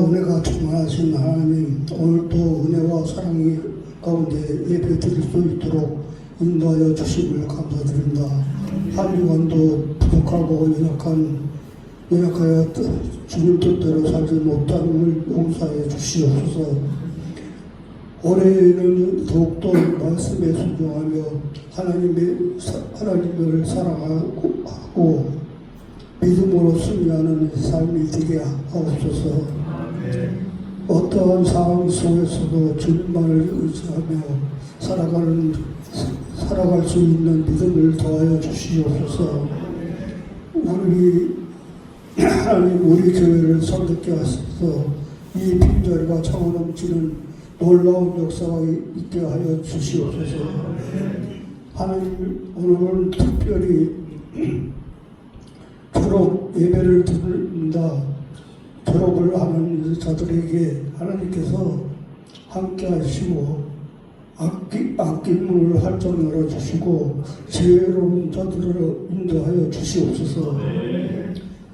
은혜가 충만하신 하나님 오늘도 은혜와 사랑이 가운데 예배 드릴 수 있도록 인도하여 주심을 감사드립니다. 한 주간도 부족하고 연약한 연약하여 뜻- 주님 뜻대로 살지 못함을 용서해 주시옵소서. 올해는 더욱더 말씀에 순종하며 하나님의 사- 하나님을 사랑하고 하고 믿음으로 승리하는 삶이 되게 하옵소서. 어떠한 상황 속에서도 주님만을 의지하며 살아가는 살아갈 수 있는 믿음을 더하여 주시옵소서. 우리 하나님 우리 교회를 선택게 하셔서 이 빈자리가 창원 넘치는 놀라운 역사가 있게 하여 주시옵소서. 하나님 오늘은 특별히 예배를 드립니다. 졸업을 하는 자들에게 하나님께서 함께 하시고 악기, 악기문을 활짝 열어주시고 지혜로운 자들을 인도하여 주시옵소서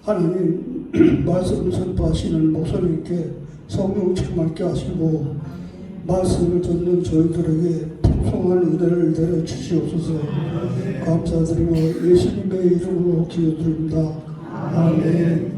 하나님 말씀 선포하시는 목사님께 성령 충만케 하시고 말씀을 듣는 저희들에게 풍성한 은혜를 내려 주시옵소서 감사드리며 예수님의 이름으로 기도드립니다 아멘